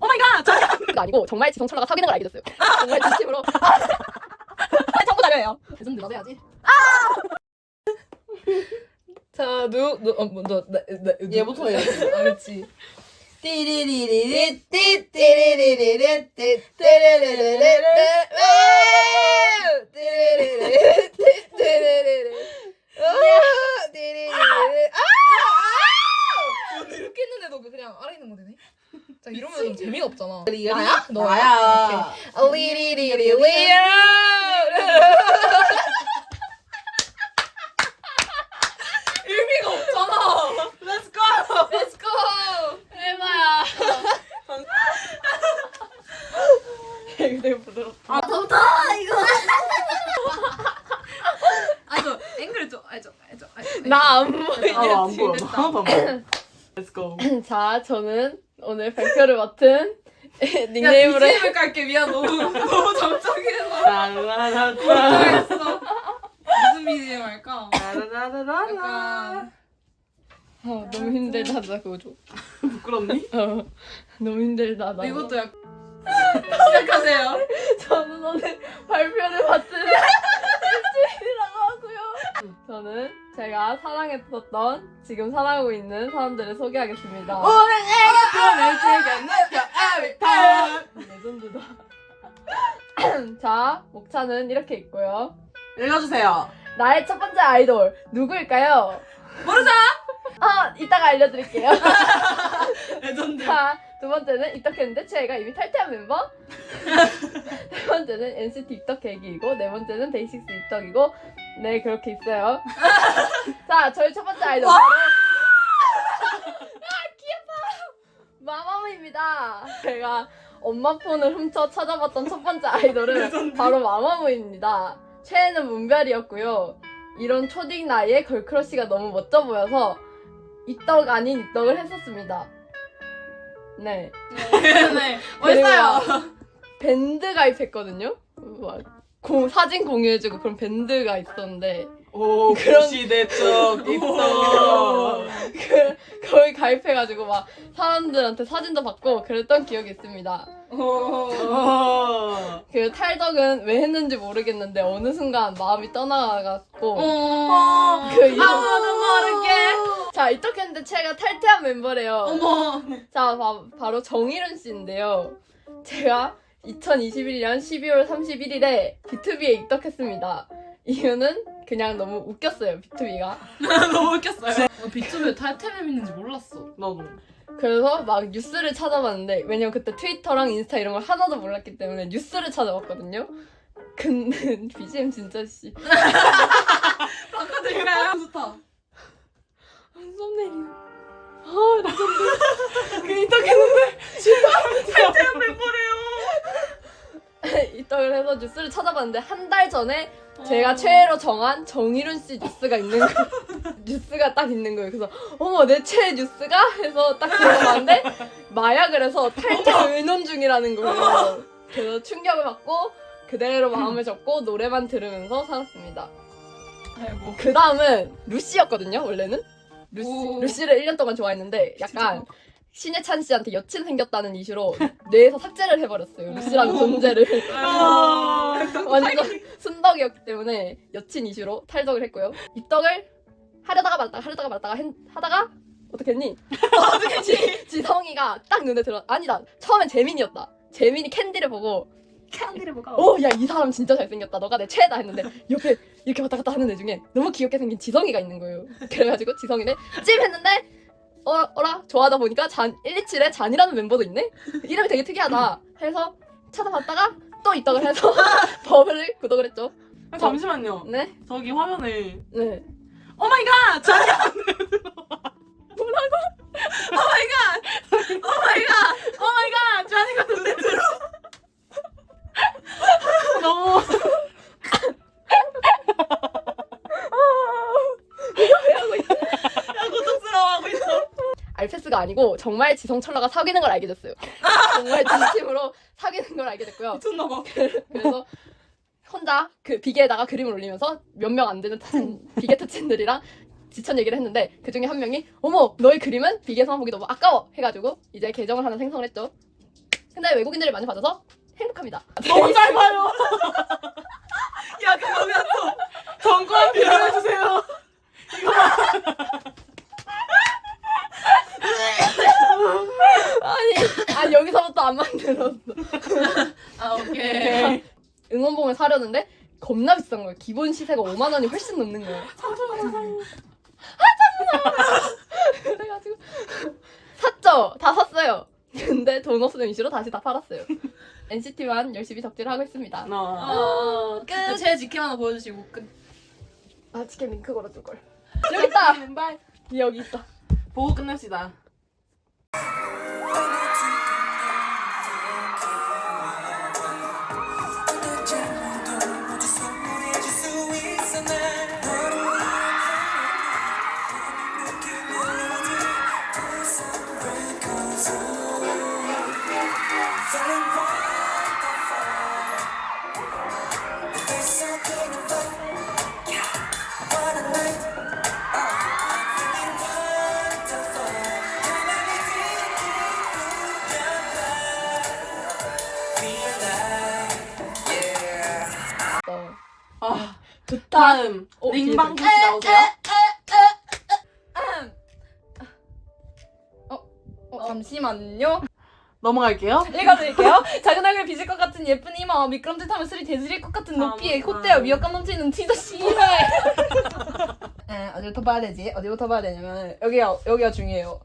오마이갓! 저 그거 아니고 정말 지성철러가 사귀는 걸 알게 됐어요. 정말 진심으로 정보 자료예요. 좀 늘어서 해야지. 자, 누, 누, 어, 먼저, 나, 나, 누- 얘부터 해야지. 아, 그렇지. 띠리리리리 띠띠리리리리 띠띠리리리리 띠리리리리 띠띠리리리 띠리리리리 근데 이렇게 했는데도 그냥 아래 있는 거 되네? 자, 이러면 좀 재미가 없잖아. 나야? 너야? 리리리리리. 의미가 없잖아. Let's go Let's go. 해봐야. 되게 부드럽다. 아 덥다 이거. 아, 이거 앵글 좀, 아, 좀, 아, 좀, 아, 좀. 나안 보여 하나도 안 보여 Let's go 자 저는 오늘 발표를 맡은 야, 닉네임으로 BGM을 깔게 미안 너무 너무 정적이해서 라라라라. 무슨 BGM 할까? 라라라라라 약간 어, 너무 힘들다 나 그거 줘. 부끄럽니? 어, 너무 힘들다 나. 이것도 약간 시작하세요. 저는 오늘 발표를 제가 사랑했었던 지금 사랑하고 있는 사람들을 소개하겠습니다. 오늘 느껴 every time 레전드다. 자, 목차는 이렇게 있고요. 읽어주세요 나의 첫 번째 아이돌 누구일까요? 모르자. 아, 이따가 알려드릴게요. 레전드 자, 두 번째는 입덕했는데 제가 이미 탈퇴한 멤버. 세 번째는 NCT 입덕 계기이고 네 번째는 데이식스 입덕이고 네 그렇게 있어요. 자, 저희 첫 번째 아이돌 바로 아 귀엽다. 마마무입니다. 제가 엄마 폰을 훔쳐 찾아봤던 첫 번째 아이돌은 바로 마마무입니다. 최애는 문별이었고요. 이런 초딩 나이에 걸크러쉬가 너무 멋져 보여서 입덕 아닌 입덕을 했었습니다. 네. 네. 멋있어요. 밴드 가입했거든요. 막 공, 사진 공유해주고 그런 밴드가 있었는데 오 그런- 구시대적 입덕 그, 거기 가입해가지고 막 사람들한테 사진도 받고 그랬던 기억이 있습니다. 오. 어. 그 탈덕은 왜 했는지 모르겠는데 어느 순간 마음이 떠나갔고 어. 그 이유 아무도 모르게. 자 입덕했는데 제가 탈퇴한 멤버래요. 어머. 자 바, 바로 정일은 씨인데요. 제가 2021년 12월 31일에 B2B에 입덕했습니다. 이유는 그냥 너무 웃겼어요 B2B가. 너무 웃겼어요. 비투비 탈퇴mem 있는지 몰랐어. 나도 그래서 막 뉴스를 찾아봤는데 왜냐면 그때 트위터랑 인스타 이런 걸 하나도 몰랐기 때문에 뉴스를 찾아봤거든요. 근데 BGM 진짜 씨 바꿔드릴까요? 좋다. 썸네일 아 레전드 그 입덕했는데 탈퇴한 멤버래요 입덕을 해서 뉴스를 찾아봤는데 한 달 전에 어. 제가 최애로 정한 정일훈 씨 뉴스가 있는 거 뉴스가 딱 있는 거예요. 그래서 어머 내 최애 뉴스가 해서 딱 들어봤는데 마약을 해서 탈퇴 의논 중이라는 거예요. 그래서 충격을 받고 그대로 마음을 접고 노래만 들으면서 살았습니다. 아이고. 그 다음은 루시였거든요. 원래는 루시, 오. 루시를 1년 동안 좋아했는데 약간 신예찬 씨한테 여친 생겼다는 이슈로 뇌에서 삭제를 해버렸어요. 루시라는 존재를. 아. 완전 순덕이었기 때문에 여친 이슈로 탈덕을 했고요. 입덕을 하려다가 말다가 하려다가 말다가 했- 하다가 어떻게 했니? 어떻게 지, 지성이가 딱 눈에 들어 아니다 처음엔 재민이었다. 재민이 캔디를 보고 캔디를 뭐가? 어야이 사람 진짜 잘생겼다. 너가 내 최애다 했는데 옆에 이렇게 왔다 갔다 하는 애 중에 너무 귀엽게 생긴 지성이가 있는 거예요. 그래가지고 지성이를 찜 했는데 어 어라 좋아하다 보니까 잔 127에 잔이라는 멤버도 있네. 이름이 되게 특이하다. 해서 찾아봤다가 또 입덕을 해서 버블을 구독을 했죠. 아, 잠시만요 네 저기 화면에 네. 오마이갓. 오마이갓. 자니가 눈에 들어. 너무 야 고통스러워하고 있어 알페스가 아니고 정말 지성철러가 사귀는 걸 알게 됐어요. 정말 진심으로 사귀는 걸 알게 됐고요. 미쳤나봐 그래서 혼자 그 비계에다가 그림을 올리면서 몇 명 안 되는 타친, 비계 타친들이랑 지천 얘기를 했는데 그 중에 한 명이 어머 너의 그림은 비계에서만 보기 너무 아까워 해가지고 이제 계정을 하나 생성을 했죠. 근데 외국인들이 많이 봐줘서 행복합니다. 너무 짧아요. 야 그거 왜또 정권 빌려주세요. 아니 아 여기서부터 안 만들었어. 아 오케이. 응원봉을 사려는데 겁나 비싼 거예요. 기본 시세가 5만 원이 훨씬 넘는 거예요. 그래가지고 샀죠. 다 샀어요. 근데 돈 없으면 이슈로 다시 다 팔았어요. NCT만 열심히 덕질을 하고 있습니다. 어. 끝. 제 직캠 하나 보여주시고 끝. 아 치킨 링크 걸어줄 걸. 여기 있다. 여기 있다. 보고 끝냅시다. 다. 다음 어, 씨 나오세요. 어, 잠시만요. 넘어갈게요. 읽어드릴게요. 작은 얼굴 빚을 것 같은 예쁜 이마, 미끄럼틀 타면 술이 대지릴 것 같은 높이에 콧대와 위협감 넘치는 티저 씨발. 에, 어디부터 봐야 되지? 어디부터 봐야 되냐면 여기가 여기가 중요해요.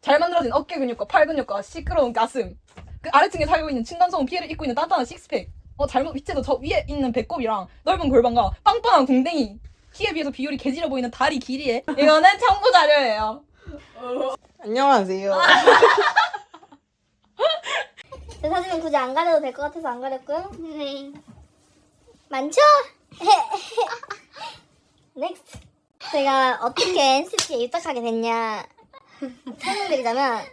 잘 만들어진 어깨 근육과 팔 근육과 시끄러운 가슴. 그 아래층에 살고 있는 층간소음 피해를 입고 있는 단단한 식스팩. 어 잘못 밑에도 저 위에 있는 배꼽이랑 넓은 골반과 빵빵한 궁뎅이. 키에 비해서 비율이 개지려 보이는 다리 길이에. 이거는 참고 자료예요. 안녕하세요. 제 사진은 굳이 안 가려도 될 것 같아서 안 가렸고요. 네. 많죠? 넥스트. 제가 어떻게 NCT에 입덕하게 됐냐 설명드리자면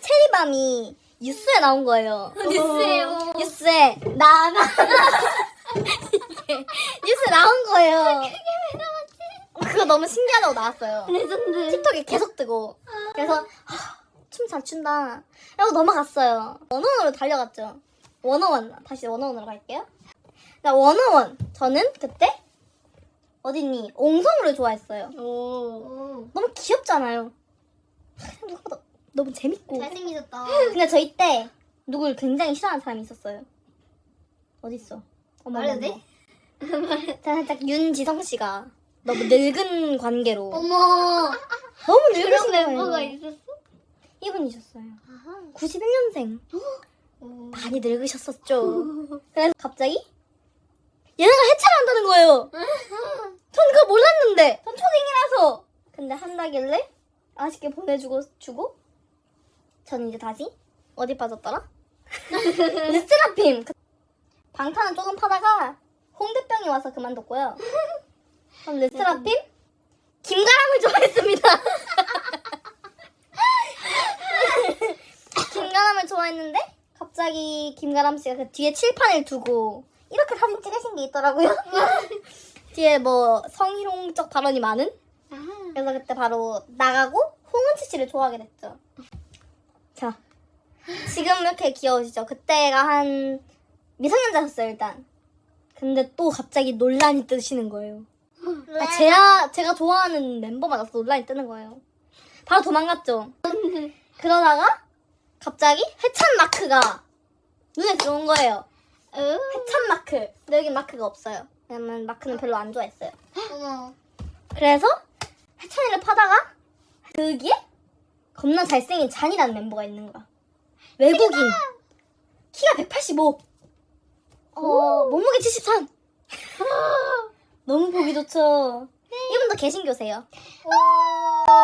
체리밤이 뉴스에 나온 거예요. 뉴스에요? 뉴스에 나 나. 뉴스에 나온 거예요. 그거 너무 신기하다고 나왔어요. 레전드. 틱톡에 계속 뜨고. 그래서 춤 잘 춘다. 라고 넘어갔어요. 원어원으로 달려갔죠. 원어원. 다시 원어원으로 갈게요. 나 원어원. 저는 그때 어딨니? 옹성우를 좋아했어요. 너무 귀엽잖아요. 누구보다 너무 재밌고. 잘생기셨다. 근데 저 이때 누굴 굉장히 싫어하는 사람이 있었어요. 어딨어? 어머, 말해도 어머, 어머. 자, 살짝 윤지성 씨가 너무 늙은 관계로 어머. 너무 늙으신 멤버가 거예요. 있었어? 이분이셨어요. 아하. 91년생. 오. 많이 늙으셨었죠. 그래서 갑자기 얘네가 해체를 한다는 거예요. 전 그거 몰랐는데 전 초딩이라서. 근데 한다길래 아쉽게 보내주고 주고 전 이제 다시 어디 빠졌더라? 르세라핌. 그- 방탄은 조금 파다가 홍대병이 와서 그만뒀고요. 그럼 르세라핌 김가람을 좋아했습니다. 김가람을 좋아했는데 갑자기 김가람 씨가 그 뒤에 칠판을 두고 이렇게 사진 찍으신 게 있더라고요. 뒤에 뭐 성희롱적 발언이 많은. 그래서 그때 바로 나가고 홍은치 씨를 좋아하게 됐죠. 자, 지금 이렇게 귀여우시죠? 그때가 한 미성년자였어요 일단. 근데 또 갑자기 논란이 뜨시는 거예요. 아, 제가 제가 좋아하는 멤버만 와서 논란이 뜨는 거예요. 바로 도망갔죠. 그러다가 갑자기 해찬 마크가 눈에 들어온 거예요. 해찬 마크. 근데 여기 마크가 없어요. 왜냐면 마크는 별로 안 좋아했어요. 어머. 그래서 해찬이를 파다가 거기에 겁나 잘생긴 잔이라는 멤버가 있는 거야. 외국인. 키가 185. 어, 몸무게 73. 너무 보기 좋죠. 이분도 개신교세요.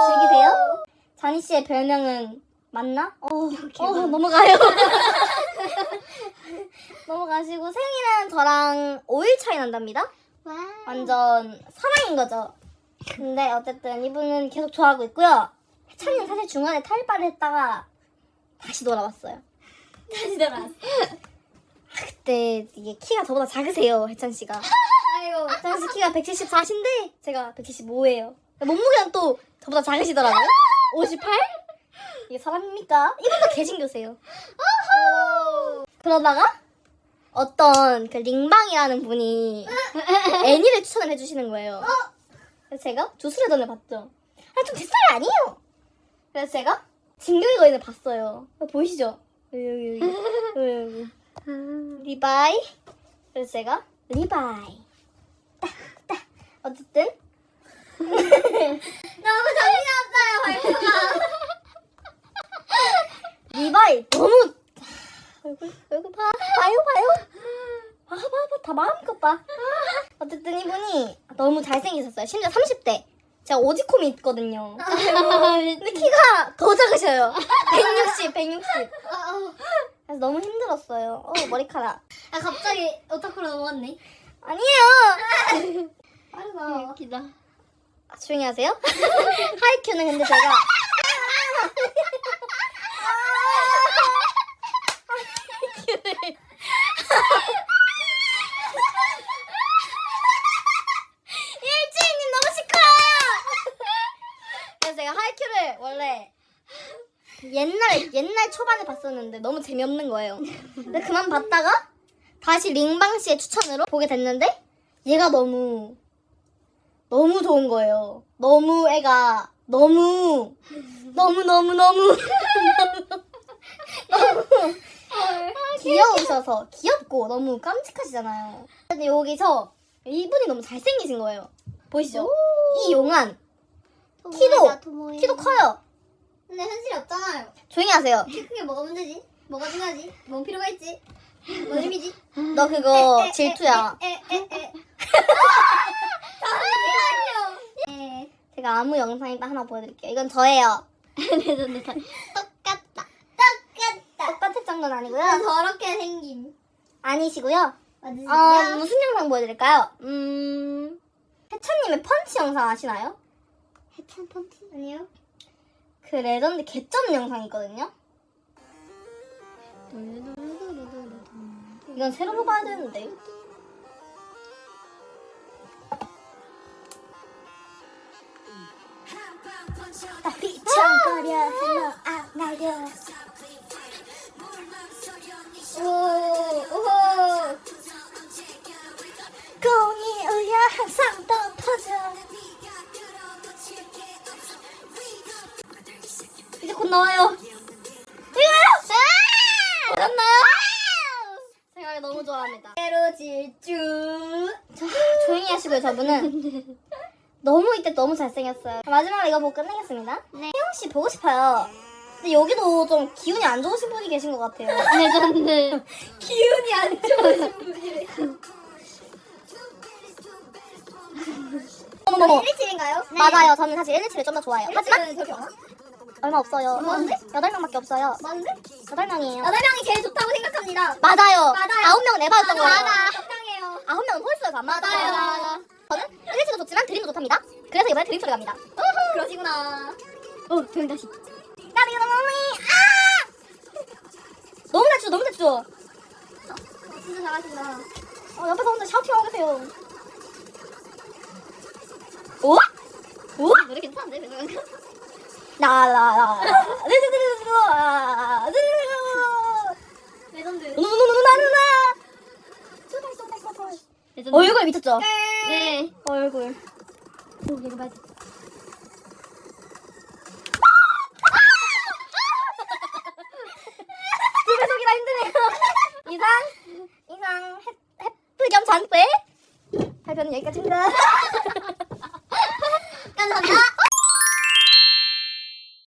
즐기세요? 자니 씨의 별명은 맞나? 어, 어 넘어가요. 넘어가시고 생일은 저랑 5일 차이 난답니다. 와. 완전 사랑인 거죠. 근데 어쨌든 이분은 계속 좋아하고 있고요. 해찬이는 사실 중간에 탈바를 했다가 다시 돌아왔어요. 다시 돌아왔어. 그때 이게 키가 저보다 작으세요, 해찬 씨가. 아이고. 해찬 씨 키가 174인데 제가 175예요. 몸무게는 또 저보다 작으시더라고요. 58? 이게 사람입니까? 이분도 개신교세요. 그러다가 어떤 그 링방이라는 분이 애니를 추천을 해주시는 거예요. 그래서 제가 조수레전을 봤죠. 아, 좀 제 스타일 아니에요. 그래서 제가 진격의 거인을 봤어요. 이거 보이시죠? 여기, 여기, 여기. 여기, 여기. 리바이. 그래서 제가 리바이. 딱, 딱. 어쨌든. 너무 정신 없어요, 발표가. 리바이 너무 얼굴 얼굴 봐 봐요 봐요 아, 봐봐 봐, 다 마음껏 봐 어쨌든 이분이 너무 잘생기셨어요 심지어 30대 제가 오지콤이 있거든요. 근데 키가 더 작으셔요. 160 160 그래서 너무 힘들었어요. 어 머리카락. 아 갑자기 오타쿠로 넘어갔네. 아니에요. 빠르다. 웃기다. 아, 조용히 하세요. 하이큐는 근데 제가. 일주일님 너무 시끄러워요. 그래서 제가 하이큐를 원래 옛날 옛날 초반에 봤었는데 너무 재미없는 거예요. 근데 그만 봤다가 다시 링방 씨의 추천으로 보게 됐는데 얘가 너무 너무 좋은 거예요. 너무 애가 너무 너무 너무 너무 너무 귀여우셔서 귀엽고 너무 깜찍하시잖아요. 근데 여기서 이분이 너무 잘생기신 거예요. 보이시죠? 이 용안 키도. 키도 커요. 근데 현실이 없잖아요. 조용히 하세요. 키 크게 뭐가 문제지? 뭐가 중요하지? 뭔 필요가 있지? 뭔 의미지? 너 그거 질투야. 에 에 에. 에. 제가 아무 영상 일단 하나 보여드릴게요. 이건 저예요. 레전드 다 똑같다. 똑같다. 똑같을 정도는 아니고요. 저렇게 생김. 아니시고요. 맞으시고요? 어, 무슨 영상 보여드릴까요? 음, 해찬님의 펀치 영상 아시나요? 해찬 펀치? 아니요. 그 레전드 개점 영상 있거든요. 이건 세로로 봐야 되는데. 나 비청거려 흘러 안 날려. 곧 나와요. 이거요? 맞나요? 제가 이거 너무 좋아합니다. 새로 질주. 저, 조용히 하시고요, 저분은. 너무 이때 너무 잘생겼어요. 마지막으로 이거 보고 끝내겠습니다. 네. 혜영 씨 보고 싶어요. 근데 여기도 좀 기운이 안 좋으신 분이 계신 것 같아요. 레전드. 기운이 안 좋으신 분이래. 어머머머. 117인가요? 맞아요. 저는 사실 117을 좀 더 좋아해요. 하지만? 얼마 없어요. 많은데? 8명밖에 없어요. 많은데? 8명이에요. 여덟 명이 제일 좋다고 생각합니다. 맞아요. 맞아요. 9명은 에바였던 거예요. 맞아. 적당해요. 9명은 홀수여서 안 맞아요. 맞아요. 저는 117도 좋지만 드림도 좋답니다. 그래서 이번에 드림 소리 갑니다. 그러시구나. 어, 조용 다시. 까비 너무해. 아! 너무 잘 추워, 너무 잘 추워. 진짜 잘하신다. 어, 옆에서 혼자 샤우팅 하고 계세요. 오? 오? 노래 괜찮은데? 라라라. 레전드. 누누누누나누나. 얼굴 미쳤죠? 네. 얼굴. 오, 얘가 맞아.